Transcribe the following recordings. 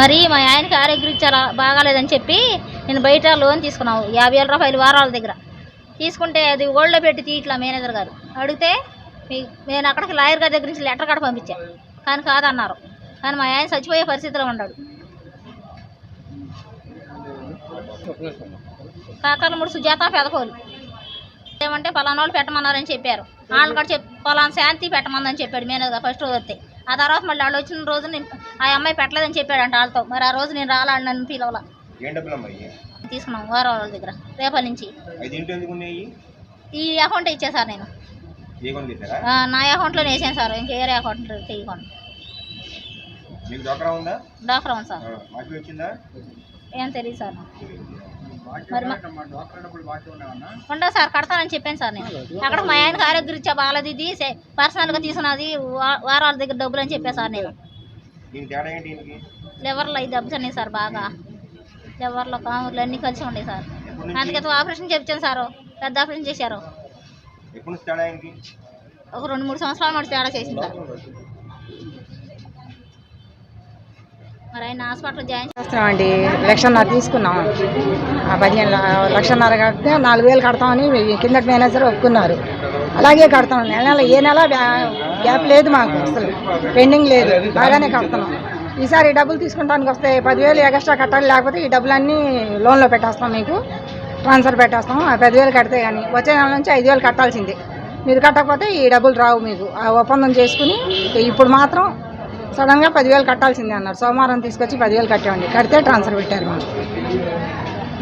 మరి మా ఆయనకి ఆరోగ్యం చాలా బాగాలేదని చెప్పి నేను బయట లోన్ తీసుకున్నావు. యాభై వేల రూపాయలు వారాల దగ్గర. తీసుకుంటే అది ఓల్డ్లో పెట్టి తీయట్లా మేనేజర్ గారు. అడిగితే నేను అక్కడికి లాయర్ గారి దగ్గర నుంచి లెటర్ కూడా పంపించాను కానీ కాదన్నారు. కానీ మా ఆయన చచ్చిపోయే పరిస్థితిలో ఉన్నాడు. కాకలముడు సుజాత పెదకోలు. ఏమంటే పలానా వాళ్ళు పెట్టమన్నారని చెప్పారు. వాళ్ళు కూడా చెప్ పలానా శాంతి పెట్టమని చెప్పాడు మేనేజర్ ఫస్ట్ రోజు వస్తే ఆ తర్వాత మళ్ళీ వాళ్ళు వచ్చిన రోజు నేను ఆ అమ్మాయి పెట్టలేదని చెప్పాడంట వాళ్ళతో. మరి ఆ రోజు నేను రాలని నన్ను డబ్బులమ్మా ఇవి తీసుకున్నాం వారం వాళ్ళ దగ్గర రేపటి నుంచి. ఈ అకౌంట్ నేను. కొని తీసారా ఆ, నా అకౌంట్లో వేసాను సార్ ఇంకా వేరే అకౌంట్ తీయకుండా. డోకరా ఉందా? సార్. ఏం తెలియదు సార్ ఉండదు సార్ కడతానని చెప్పాను సార్ నేను. అక్కడ మా ఆయనకి ఆరోగ్యం రీత్యా బాగాలేదు ఇది పర్సనల్గా తీసుకున్నది వారాల దగ్గర డబ్బులు అని చెప్పాను సార్ నేను. లివర్లో ఇది దెబ్బలు ఉన్నాయి సార్ బాగా. లివర్లో కాములు అన్నీ కలిసి ఉన్నాయి సార్. అందుకే ఆపరేషన్ చెప్తాను సార్. పెద్ద ఆపరేషన్ చేశారు. ఒక రెండు మూడు సంవత్సరాల మటు తేడా చేసింది సార్. మరి ఆయన హాస్పిటల్ జాయిన్ చేస్తున్నామండి. లక్షన్నర తీసుకున్నాం ఆ పదిహేను లక్షన్నర కడితే నాలుగు వేలు కడతామని కిందటి మేనేజర్ ఒప్పుకున్నారు. అలాగే కడతాం. నెల నెల ఏ నెల గ్యాప్ లేదు మాకు అసలు. పెండింగ్ లేదు. బాగానే కడతాం ఈసారి డబ్బులు తీసుకుంటానికి వస్తే పదివేలు ఎక్స్ట్రా కట్టాలి లేకపోతే ఈ డబ్బులన్నీ లోన్లో పెట్టేస్తాం మీకు. ట్రాన్స్ఫర్ పెట్టేస్తాం ఆ పదివేలు కడితే కానీ వచ్చే నెల నుంచి ఐదు వేలు కట్టాల్సిందే. మీరు కట్టకపోతే ఈ డబ్బులు రావు మీకు. ఆ ఒప్పందం చేసుకుని ఇప్పుడు మాత్రం సడన్గా పదివేలు కట్టాల్సిందే అన్నారు. సోమవారం తీసుకొచ్చి పదివేలు కట్టామండి కడితే ట్రాన్స్ఫర్ పెట్టారు మాకు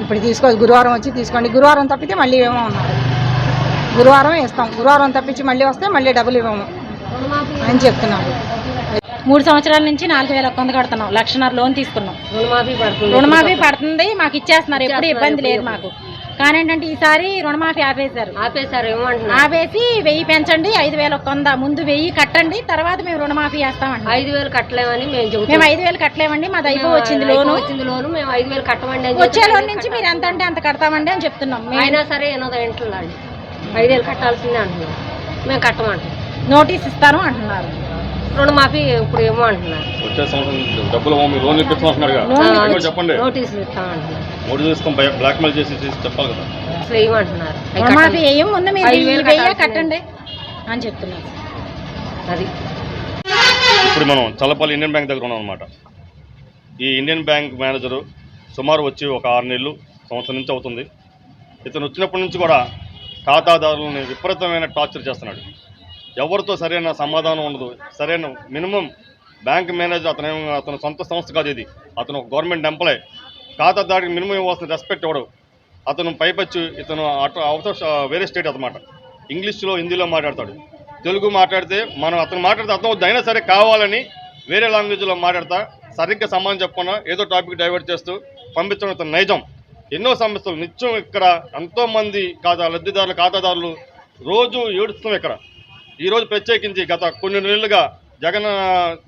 ఇప్పుడు తీసుకో గురువారం వచ్చి తీసుకోండి. గురువారం తప్పితే మళ్ళీ ఏమో ఉన్నారు గురువారం ఇస్తాం గురువారం తప్పించి మళ్ళీ వస్తే మళ్ళీ డబ్బులు ఇవ్వము అని చెప్తున్నారు. మూడు సంవత్సరాల నుంచి నాలుగు వేల ఒక్క కడుతున్నాం. లక్షన్నర లోన్ తీసుకున్నాం. రుణమాఫీ పడుతుంది. రుణమాఫీ పడుతుంది. మాకు ఇచ్చేస్తున్నారు. ఎప్పుడు ఇబ్బంది లేదు మాకు. కానీ ఏంటంటే ఈసారి రుణమాఫీ ఆపేశారు. ఆపేశారు ఏమంటున్నారు ఆపేసి వెయ్యి పెంచండి ఐదు వేల వంద ముందు వెయ్యి కట్టండి తర్వాత మేము రుణమాఫీ చేస్తామండి. ఐదు వేలు కట్టలేమని మేము చెబుతాం మేము ఐదు వేలు కట్టలేమండి మాది అయిపో వచ్చింది లోను. వచ్చింది లోను మేము ఐదు వేలు కట్టమండి అని వచ్చే లోన్ నుంచి మీరు ఎంత అంటే అంత కడతామండి అని చెప్తున్నాం. మేము అయినా సరే ఎనదో ఇంట్లో ఐదు వేలు కట్టాల్సిందే అంటున్నారు. మేము కట్టమంటాం నోటీస్ ఇస్తాను అంటున్నారు. రుణమాఫీ ఇప్పుడు ఏమో అంటున్నారు. వచ్చే సంవత్సరం డబ్బులు మీరు లోన్ ఇప్పిస్తున్నారుగా లోన్ చెప్పండి. నోటీసులు ఇస్తామంటున్నారు. మూడు తీసుకొని బ్లాక్ మెయిల్ చేసి చెప్పాలి కదా. అసలు ఏమంటున్నారు? రుణమాఫీ మీరు. కట్టండి అని చెప్తున్నారు. అది. ఇప్పుడు మనం చల్లపల్లి ఇండియన్ బ్యాంక్ దగ్గర ఉన్నాం అనమాట ఈ ఇండియన్ బ్యాంక్ మేనేజరు సుమారు వచ్చి ఒక ఆరు నెలలు సంవత్సరం నుంచి అవుతుంది. ఇతను వచ్చినప్పటి నుంచి కూడా ఖాతాదారులని విపరీతమైన టార్చర్ చేస్తున్నాడు. ఎవరితో సరైన సమాధానం ఉండదు. సరైన మినిమం బ్యాంక్ మేనేజర్ అతను అతను సొంత సంస్థ కాదు ఇది. అతను ఒక గవర్నమెంట్ ఎంప్లాయ్. ఖాతాదారుడికి మినిమం ఇవ్వాల్సిన రెస్పెక్ట్ ఇవ్వడు అతను పైపచ్చు ఇతను అటు అవతల వేరే స్టేట్ అనమాట ఇంగ్లీష్లో హిందీలో మాట్లాడతాడు. తెలుగు మాట్లాడితే మనం అతను మాట్లాడితే అర్థం అవుతుంది అయినా సరే కావాలని వేరే లాంగ్వేజ్లో మాట్లాడతా సరిగ్గా సమానం చెప్పకుండా ఏదో టాపిక్ డైవర్ట్ చేస్తూ పంపించడం ఇతను నైజం. ఎన్నో సమస్యలు నిత్యం ఇక్కడ ఎంతోమంది ఖాతా లబ్ధిదారులు ఖాతాదారులు రోజు ఏడుస్తున్నాం ఇక్కడ. ఈరోజు ప్రత్యేకించి గత కొన్ని నెలలుగా జగన్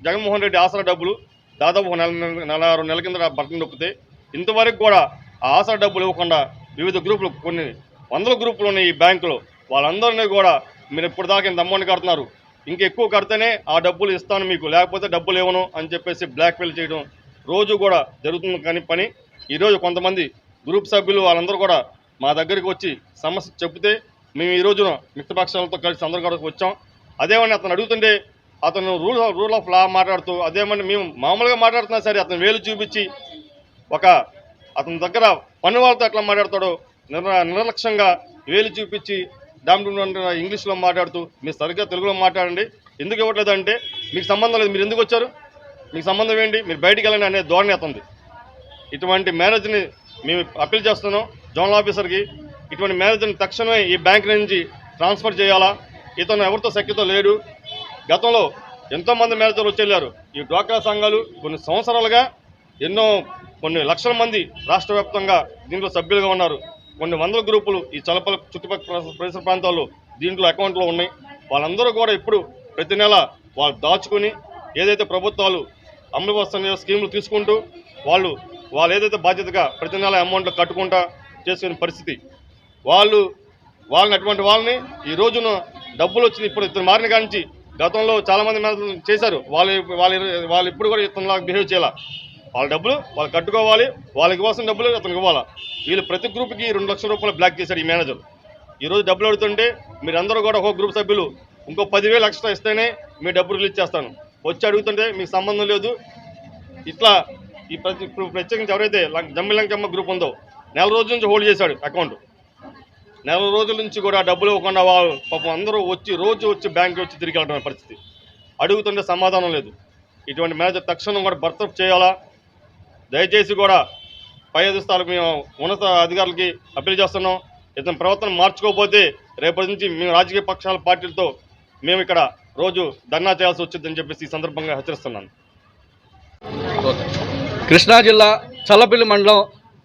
జగన్మోహన్ రెడ్డి ఆసరా డబ్బులు దాదాపు ఒక నెల నెల రెండు నెలల కింద బట్టలు నొక్కితే ఇంతవరకు కూడా ఆ ఆసరా డబ్బులు ఇవ్వకుండా వివిధ గ్రూపులు కొన్ని వందల గ్రూపులు ఉన్నాయి ఈ బ్యాంకులో. వాళ్ళందరినీ కూడా మీరు ఇప్పుడు దాకా ఇంత అమౌంట్ కడుతున్నారు. ఇంకెక్కువ కడితేనే ఆ డబ్బులు ఇస్తాను మీకు. లేకపోతే డబ్బులు ఇవ్వను అని చెప్పేసి బ్లాక్మెయిల్ చేయడం రోజు కూడా జరుగుతుంది కానీ పని. ఈరోజు కొంతమంది గ్రూప్ సభ్యులు వాళ్ళందరూ కూడా మా దగ్గరికి వచ్చి సమస్య చెబితే మేము ఈ రోజున మిత్రపక్షాలతో కలిసి అందరూ కూడా వచ్చాం. అదేమని అతను అడుగుతుంటే అతను రూల్ రూల్ ఆఫ్ లా మాట్లాడుతూ అదేమని మేము మామూలుగా మాట్లాడుతున్నా సరే అతను వేలు చూపించి ఒక అతని దగ్గర పని వాళ్ళతో ఎట్లా మాట్లాడతాడో నిర్ నిర్లక్ష్యంగా వేలు చూపించి డామ్ ఇంగ్లీష్లో మాట్లాడుతూ మీరు సరిగ్గా తెలుగులో మాట్లాడండి. ఎందుకు ఇవ్వట్లేదు అంటే మీకు సంబంధం లేదు. మీరు ఎందుకు వచ్చారు? మీకు సంబంధం ఏంటి? మీరు బయటికి వెళ్ళండి అనే ధోరణి అతంది ఇటువంటి మేనేజర్ని మేము అప్పీల్ చేస్తున్నాం. జోనల్ ఆఫీసర్కి ఇటువంటి మేనేజర్ని తక్షణమే ఈ బ్యాంక్ నుంచి ట్రాన్స్ఫర్ చేయాలా? ఇతను ఎవరితో శక్తితో లేడు? గతంలో ఎంతోమంది మేనేజర్లు వచ్చేళ్ళారు ఈ డ్వాక్రా సంఘాలు కొన్ని సంవత్సరాలుగా ఎన్నో కొన్ని లక్షల మంది రాష్ట్ర వ్యాప్తంగా దీంట్లో సభ్యులుగా ఉన్నారు. కొన్ని వందల గ్రూపులు ఈ చలపల చుట్టుపక్కల పరిసర ప్రాంతాల్లో దీంట్లో అకౌంట్లో ఉన్నాయి. వాళ్ళందరూ కూడా ఇప్పుడు ప్రతి నెల వాళ్ళు దాచుకుని ఏదైతే ప్రభుత్వాలు అమలు వస్తున్న స్కీములు తీసుకుంటూ వాళ్ళు వాళ్ళు ఏదైతే బాధ్యతగా ప్రతి నెల అమౌంట్లు కట్టుకుంటా చేసుకునే పరిస్థితి వాళ్ళు వాళ్ళని అటువంటి వాళ్ళని ఈ రోజున డబ్బులు వచ్చింది ఇప్పుడు ఇతను మారిన కానించి గతంలో చాలామంది మేనేజర్లు చేశారు. వాళ్ళు వాళ్ళు వాళ్ళు ఇప్పుడు కూడా ఇతనిలాగా బిహేవ్ చేయాల? వాళ్ళ డబ్బులు వాళ్ళు కట్టుకోవాలి వాళ్ళకి ఇవ్వాల్సిన డబ్బులు అతనికి ఇవ్వాలా? వీళ్ళు ప్రతి గ్రూప్కి రెండు లక్షల రూపాయలు బ్లాక్ చేశారు ఈ మేనేజర్. ఈరోజు డబ్బులు అడుగుతుంటే మీరందరూ కూడా ఒక గ్రూప్ సభ్యులు ఇంకో పదివేలు ఎక్స్ట్రా ఇస్తేనే మీ డబ్బు రిలీజ్ చేస్తాను. వచ్చి అడుగుతుంటే మీకు సంబంధం లేదు. ఇట్లా ఈ ప్రతి ఇప్పుడు ప్రత్యేకించి ఎవరైతే లం- జమ్మిలంకమ్మ గ్రూప్ ఉందో నెల రోజుల నుంచి హోల్డ్ చేశాడు అకౌంట్. నెల రోజుల నుంచి కూడా డబ్బులు ఇవ్వకుండా వాళ్ళు పాపం అందరూ వచ్చి రోజు వచ్చి బ్యాంక్ వచ్చి తిరిగి వెళ్ళడం పరిస్థితి. అడుగుతుంటే సమాధానం లేదు. ఇటువంటి మేనేజర్ తక్షణం కూడా బర్తరఫ్ చేయాలా? దయచేసి కూడా పై అధిస్తాలకు మేము ఉన్నత అధికారులకి అప్పీల్ చేస్తున్నాం. ఇతని ప్రవర్తన మార్చుకోకపోతే రేపటి నుంచి మేము రాజకీయ పక్షాల పార్టీలతో మేము ఇక్కడ రోజు ధర్నా చేయాల్సి వచ్చిందని చెప్పేసి ఈ సందర్భంగా హెచ్చరిస్తున్నాను. కృష్ణా జిల్లా చల్లపల్లి మండలం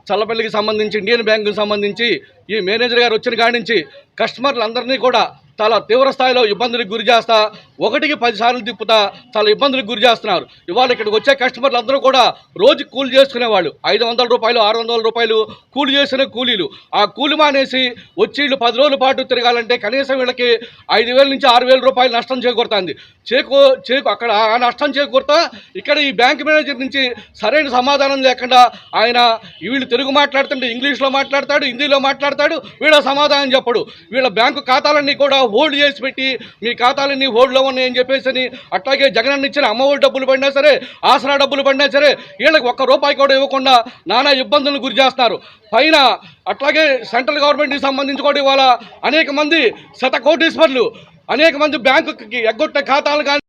చల్లపల్లికి సంబంధించి ఇండియన్ బ్యాంకుకి సంబంధించి ఈ మేనేజర్ గారు వచ్చిన కాడి నుంచి కస్టమర్లందరినీ కూడా చాలా తీవ్ర స్థాయిలో ఇబ్బందులకు గురి చేస్తా ఒకటికి పదిసార్లు తిప్పుతా చాలా ఇబ్బందులకు గురి చేస్తున్నారు. ఇవాళ ఇక్కడికి వచ్చే కస్టమర్లు అందరూ కూడా రోజు కూలి చేసుకునేవాళ్ళు. ఐదు వందల రూపాయలు ఆరు వందల రూపాయలు కూలి చేసిన కూలీలు. ఆ కూలి మానేసి వచ్చి వీళ్ళు పది రోజుల పాటు తిరగాలంటే కనీసం వీళ్ళకి ఐదు వేల నుంచి ఆరు వేల రూపాయలు నష్టం చేకూరుతుంది. చేకూ చేకు అక్కడ ఆ నష్టం చేకూరుతా ఇక్కడ ఈ బ్యాంక్ మేనేజర్ నుంచి సరైన సమాధానం లేకుండా ఆయన వీళ్ళు తెలుగు మాట్లాడుతుంటే ఇంగ్లీష్లో మాట్లాడతాడు హిందీలో మాట్లాడతాడు వీళ్ళ సమాధానం చెప్పడు. వీళ్ళ బ్యాంకు ఖాతాలన్నీ కూడా హోల్డ్ చేసి పెట్టి మీ ఖాతాలన్నీ హోల్డ్లో ఉన్నాయని చెప్పేసి అని అట్లాగే జగన్ ఇచ్చిన అమ్మఒడి డబ్బులు పడినా సరే ఆసరా డబ్బులు పడినా సరే వీళ్ళకి ఒక్క రూపాయి కూడా ఇవ్వకుండా నానా ఇబ్బందులను గురి చేస్తున్నారు. పైన అట్లాగే సెంట్రల్ గవర్నమెంట్కి సంబంధించి కూడా ఇవాళ అనేక మంది శత కోటీశ్వర్లు అనేక మంది బ్యాంకుకి ఎగ్గొట్టే ఖాతాలు కానీ